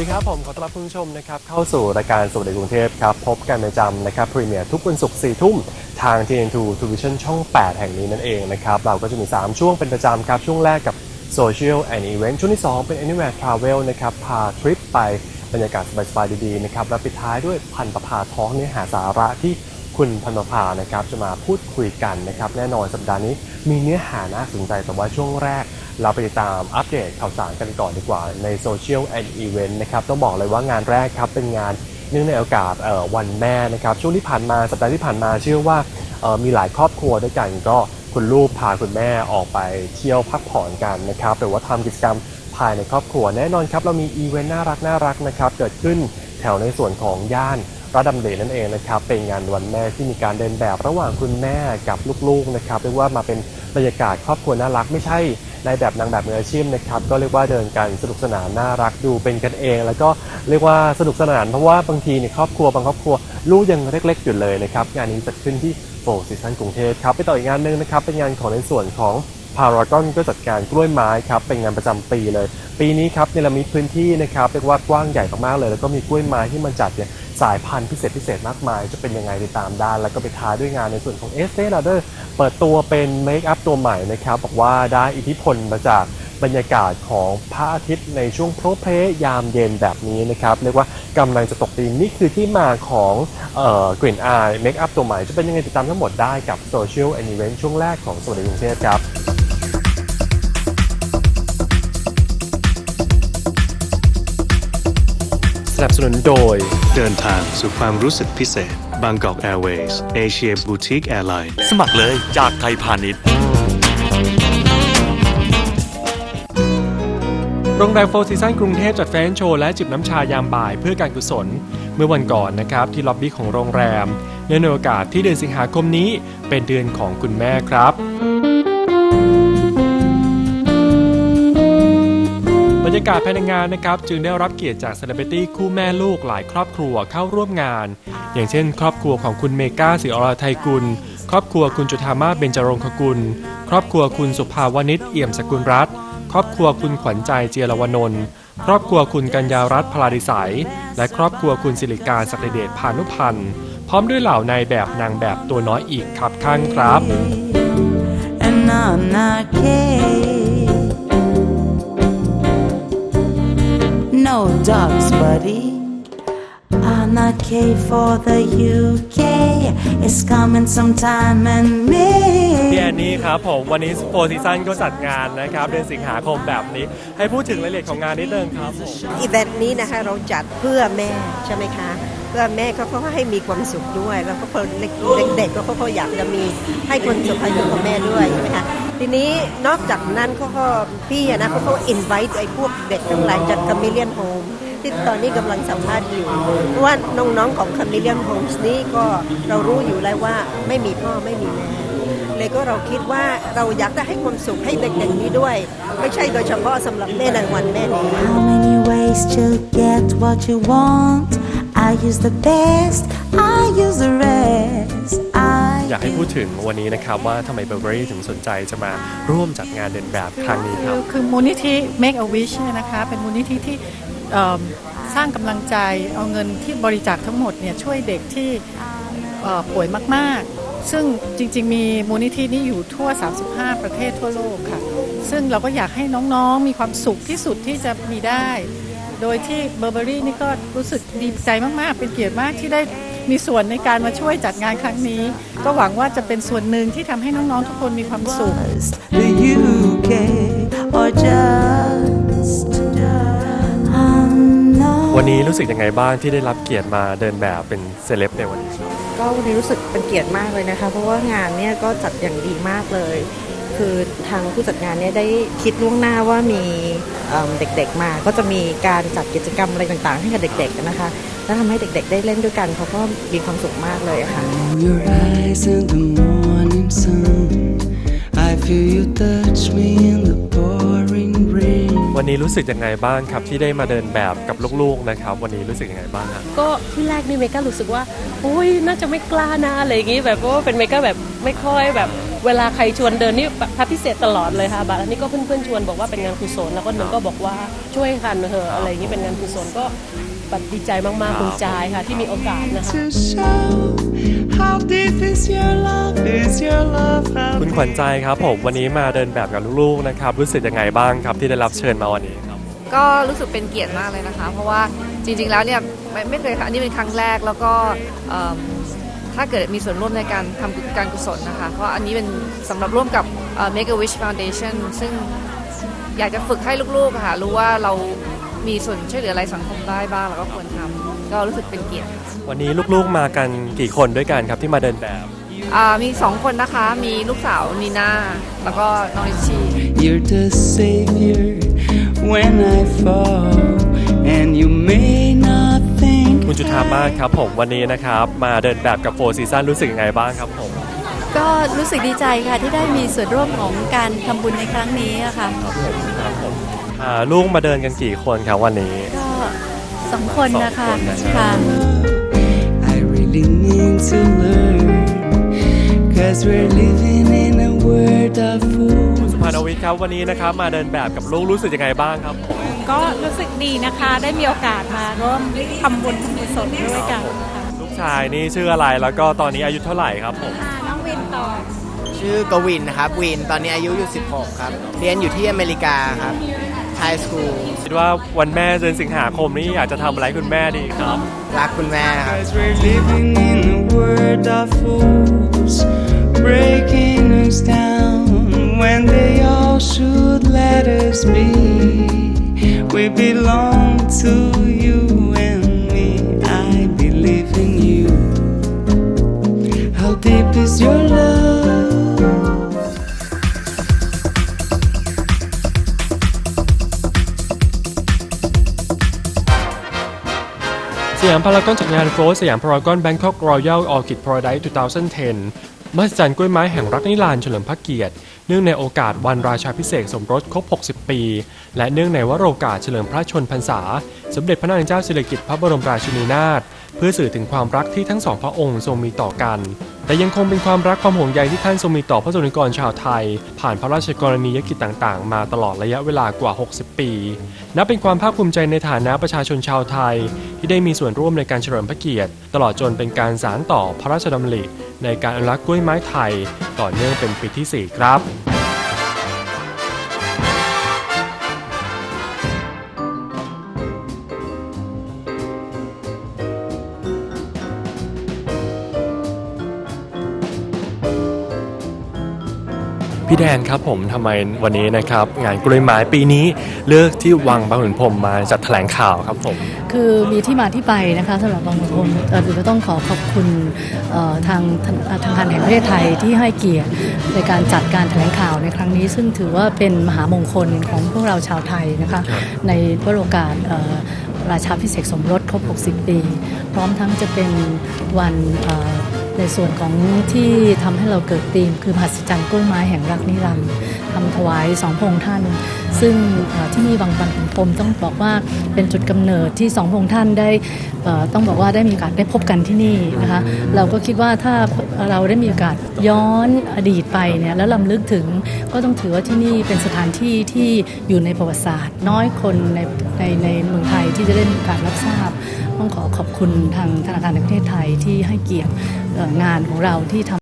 ดีครับ ผมขอต้อนรับคุณผู้ชมนะครับ เข้าสู่รายการสวัสดีกรุงเทพครับ พบกันประจำนะครับพรีเมียร์ทุกวันศุกร์4ทุ่มทาง TN2 Television ช่อง 8 แห่งนี้นั่นเองนะครับ เราก็จะมี 3 ช่วงเป็นประจำครับ ช่วงแรกกับ Social and Event ช่วงที่ 2 เป็น Anywhere Travel นะครับ พาทริปไปบรรยากาศสบายๆดีๆนะครับ และปิดท้ายด้วยพันประภาท้องเนื้อหาสาระที่คุณพันประภานะครับจะมาพูดคุยกันนะครับ แน่นอนสัปดาห์นี้มีเนื้อหาน่าสนใจแต่ว่าช่วงแรก เราไปติดตามอัปเดตข่าวสารกันก่อนดีกว่าในโซเชียลแอนด์อีเวนต์นะครับต้องบอกเลยว่างานแรกครับเป็นงานเนื่องในโอกาสวันแม่นะครับช่วงที่ผ่านมาสัปดาห์ที่ผ่านมาเชื่อว่ามีหลายครอบครัวด้วยกันก็คุณลูกพาคุณแม่ออกไปเที่ยวพักผ่อนกันนะครับหรือว่าทำกิจกรรมภายในครอบครัวแน่นอนครับเรามีอีเวนต์น่ารักน่ารักนะครับเกิดขึ้นแถวในส่วนของย่าน รัฐดำเนินนั่นเองนะครับเป็นงานวันแม่ที่มีการเดินแบบระหว่างคุณแม่กับลูกๆนะครับเรียกว่ามาเป็นบรรยากาศครอบครัวน่ารักไม่ใช่ในแบบนางแบบมืออาชีพนะครับก็เรียกว่าเดินกันสนุกสนานน่ารักดูเป็นกันเอง แล้วก็เรียกว่าสนุกสนานเพราะว่าบางทีในยครอบครัวบางครอบครัวลูกยังเล็กๆอยู่เลยนะครับงานนี้จัดขึ้นที่โฟร์ซีซันกรุงเทพครับไปต่ออีกงานหนึ่งนะครับเป็นงานของในส่วนของพารากอนก็จัดการกล้วยไม้ครับเป็นงานประจำปีเลย ปีนี้ครับเนรมิตพื้นที่นะครับเรียกว่ากว้างใหญ่มากๆเลย แล้วก็มีกล้วยไม้ที่มันจัดเนี่ย สายพันธุ์พิเศษพิเศษมากมาย จะเป็นยังไงติดตามด้าน แล้วก็ไปท้ายด้วยงานในส่วนของเอสเ l ลเดอร์เปิดตัวเป็นเมคอัพตัวใหม่นะครับ บอกว่าได้อิทธิพลมาจากบรรยากาศของพระอาทิตย์ในช่วงโพลเพยามเย็นแบบนี้นะครับ เรียกว่ากำลังจะตกดินนี่คือที่มาของกลิ่นอายเมคอัพตัวใหม่ จะเป็นยังไงติดตามทั้งหมดได้กับโซเชียลแอนด์อีเวนต์ช่วงแรกของสวัสดีกรุงเทพครับ นับสนุนโดย เดินทางสู่ความรู้สึกพิเศษ Bangkok Airways Asia Boutique Airline สมัครเลยจากไทยพาณิชย์โรงแรมโฟร์ซีซันกรุงเทพจัดแฟนโชว์และจิบน้ำชายามบ่ายเพื่อการกุศล เมื่อวันก่อนนะครับที่ล็อบบี้ของโรงแรมเนื่องในโอกาสที่เดือนสิงหาคมนี้เป็นเดือนของคุณแม่ครับ ยากาศภายในงานนะครับจึงได้รับเกียรติจากเซเลบริตี้คู่แม่ลูกหลายครอบครัวเข้าร่วมงาน อย่างเช่น ครอบครัวของคุณเมกาสิอรไทยกุล ครอบครัวคุณจุธามาเบญจรงคกุล ครอบครัวคุณสุภาวนิชเอี่ยมสกุลรัตน์ครอบครัวคุณขวัญใจเจียรวนนท์ครอบครัวคุณกัญญารัตน์พลาดิสัย และครอบครัวคุณสิริการศักดิเดชพานุพันธ์พร้อมด้วยเหล่านายแบบนางแบบตัวน้อยอีกครับข้างครับ and I'm not gay. No dogs, buddy. I'm not gay for the UK. It's coming sometime and me. พี่แอนนี่ครับผมวันนี้โฟร์ซีซันก็จัดงานนะครับเดือนสิงหาคมแบบนี้ ให้พูดถึงรายละเอียดของงานนิดนึงครับผมอีเวนต์นี้นะคะเราจัดเพื่อแม่ใช่ไหมคะ เพื่อแม่เขาก็ให้มีความสุขด้วย แล้วก็คนเด็กๆก็เขาก็อยากจะมีให้คนสุขให้กับแม่ด้วยใช่ไหมคะ ทีนี้นอกจากนั้นเขาก็พี่อะนะเขาก็อินไวต์ไอ้พวกเด็กทั้งหลายจากคาเมเลียนโฮมที่ตอนนี้กำลังสัมภาษณ์อยู่เพราะว่าน้องๆของคาเมเลียนโฮมนี้ก็เรารู้อยู่แล้วว่าไม่มีพ่อไม่มีแม่เลยก็เราคิดว่าเราอยากจะให้ความสุขให้เด็กๆนี้ด้วย ไม่ใช่โดยเฉพาะสำหรับแม่ในวันแม่นี้ How many ways to get what you want? I use the best, I use the rest. I อยากให้พูดถึงวันนี้นะครับว่าทำไมเบอร์เบอรี่ถึงสนใจจะมาร่วมจัดงานเดินแบบครั้งนี้ครับ คือคือมูลนิธิ Make a Wish เนี่ยนะคะ เป็นมูลนิธิที่เอิ่มสร้างกำลังใจเอาเงินที่บริจาคทั้งหมดเนี่ยช่วยเด็กที่เอ่อป่วยมากๆ ซึ่งจริงๆ มีมูลนิธินี้อยู่ทั่ว 35 ประเทศทั่วโลกค่ะ ซึ่งเราก็อยากให้น้องๆ มีความสุขที่สุดที่จะมีได้ โดยที่เบอร์เบอรี่นี่ก็รู้สึกดีใจมากๆ เป็นเกียรติมากที่ได้ มีส่วนในการมาช่วยจัดงานครั้งนี้ ก็หวังว่าจะเป็นส่วนหนึ่งที่ทำให้น้องๆทุกคนมีความสุข was the UK or just I'm not วันนี้รู้สึกยังไงบ้างที่ได้รับเกียรติมาเดินแบบเป็นเซเลบในวันนี้ครับก็วันนี้รู้สึกเป็นเกียรติมากเลยนะคะ เพราะว่างานเนี่ยก็จัดอย่างดีมากเลย คือทางผู้จัดงานเนี่ยได้คิดล่วงหน้าว่ามีเอิ่มเด็กๆมา ก็จะมีการจัดกิจกรรมอะไรต่างๆ ให้กับเด็กๆนะคะ แล้วทำให้เด็กๆ ได้เล่นด้วยกันเขาก็มีความสุขมากเลยอะค่ะ your eyes in the morning sun. I feel you touch me in the pouring rain. วันนี้รู้สึกยังไงบ้างครับที่ได้มาเดินแบบกับลูกๆนะครับ วันนี้รู้สึกยังไงบ้างครับก็ที่แรกนี่เมก้ารู้สึกว่าโอ้ยน่าจะไม่กล้านะอะไรอย่างงี้แบบเพราะว่าเป็นเมก้าแบบไม่ค่อยแบบ เวลาใครชวนเดินนี่พระพิเศษตลอดเลยค่ะบาร์นี้ก็เพื่อนๆชวนบอกว่าเป็นงานกุศลแล้วก็หนึ่งก็บอกว่าช่วยกันเถอะอะไรอย่างนี้เป็นงานกุศลก็แบบดีใจมากๆภูมิใจค่ะที่มีโอกาสนะคะ To show how deep is your love, is your love, how คุณขวัญใจครับผมวันนี้มาเดินแบบกับลูกๆนะครับรู้สึกยังไงบ้างครับที่ได้รับเชิญมาวันนี้ครับก็รู้สึกเป็นเกียรติมากเลยนะคะ เพราะว่าจริงๆแล้วเนี่ยไม่ไม่เคยค่ะอันนี้เป็นครั้งแรกแล้วก็เอิ่ม ถ้าเกิดมีส่วนร่วมในการทำการกุศลนะคะ เพราะอันนี้เป็นสำหรับร่วมกับเอ่อ Make a Wish Foundation ซึ่งอยากจะฝึกให้ลูกๆอะค่ะรู้ว่าเรามีส่วนช่วยเหลืออะไรสังคมได้บ้างแล้วก็ควรทำก็รู้สึกเป็นเกียรติค่ะวันนี้ลูกๆมากันกี่คนด้วยกันครับที่มาเดินแบบอ่ามีสองคนนะคะ มีลูกสาวนีน่าแล้วก็น้องลิชชี่ You're the savior when I fall, and you may not think คุณจุธามาศครับผมวันนี้นะครับ มาเดินแบบกับโฟร์ซีซันรู้สึกยังไงบ้างครับผม ก็รู้สึกดีใจค่ะที่ได้มีส่วนร่วมของการทำบุญในครั้งนี้อะค่ะ ครับผมครับผมอ่าลูกมาเดินกันกี่คนครับวันนี้ ก็สองคนนะคะสองคนนะครับ ค่ะ I really need to learn. Cause we're living in a world of fools. สุภานวิทย์ครับวันนี้นะครับมาเดินแบบกับลูกรู้สึกยังไงบ้างครับผม ก็รู้สึกดีนะคะ ได้มีโอกาสมาร่วมทำบุญทำกุศลด้วยกันค่ะลูกชายนี่ชื่ออะไรแล้วก็ตอนนี้อายุเท่าไหร่ครับผมน้องวินต่อชื่อกวินนะครับ วินตอนนี้อายุอยู่ 16 ครับ เรียนอยู่ที่อเมริกาครับไฮสคูลคิดว่าวันแม่เดือนสิงหาคมนี้อยากจะทำอะไรคุณแม่ดีครับ รักคุณแม่ครับ Cause we're living in a world of fools, breaking us down when they all should let us be. We belong to you and me. I believe in you. How deep is your love? สยามพารากอนจัดงานโฟร์สยามพารากอนแบงคอกรอยัลออคิดพาราไดซ์2010 มหัศจรรย์กล้วยไม้แห่งรักนิรันดร์เฉลิมพระเกียรติ เนื่องในโอกาสวันราชาพิเศษสมรสครบ 60 ปี และเนื่องในวโรกาสเฉลิมพระชนพรรษา สมเด็จพระนางเจ้าสิริกิติ์พระบรมราชินีนาถเพื่อสื่อถึงความรักที่ทั้งสองพระองค์ทรงมีต่อกัน แต่ยังคงเป็นความรักความห่วงใยที่ท่านทรงมีต่อพระสนิกรชาวไทย ผ่านพระราชกรณียกิจต่างๆ มาตลอดระยะเวลากว่า 60 ปี นับเป็นความภาคภูมิใจในฐานะประชาชนชาวไทย ที่ได้มีส่วนร่วมในการเฉลิมพระเกียรติ ตลอดจนเป็นการสานต่อพระราชดำริในการอนุรักษ์กล้วยไม้ไทย ต่อเนื่องเป็นปีที่ 4 ครับ พี่แดนครับผมทำไมวันนี้นะครับ งานกล้วยไม้ปีนี้เลือกที่วังบางขุนพรหมมาจัดแถลงข่าวครับผม คือมีที่มาที่ไปนะคะสำหรับบางคนเอ่อเราต้องขอขอบคุณเอ่อทางธนาธนาคารแห่งประเทศไทยที่ให้เกียรติในการจัดการแถลงข่าวในครั้งนี้ ซึ่งถือว่าเป็นมหามงคลของพวกเราชาวไทยนะคะในวโรกาสเอ่อราชาพิเศษกสมรสครบ 60 ปี พร้อมทั้งจะเป็นวันเอ่อ ในส่วนของที่ทำให้เราเกิดธีม คือมหัศจรรย์กล้วยไม้แห่งรักนิรันดร์ทำถวายสองพงท่าน ซึ่งที่นี่บางบันขุนพรหมต้องบอกว่าเป็นจุดกำเนิดที่สองพงท่านได้ต้องบอกว่าได้มีโอกาสได้พบกันที่นี่นะคะเราก็คิดว่าถ้าเราได้มีโอกาสย้อนอดีตไปเนี่ยแล้วลำลึกถึงก็ต้องถือว่าที่นี่เป็นสถานที่ที่อยู่ในประวัติศาสตร์ น้อยคนในในในเมืองไทยที่จะได้มีโอกาสรับทราบต้องขอขอบคุณทางธนาคารแห่งประเทศไทยที่ให้เกียรติ งานของเราที่ทำ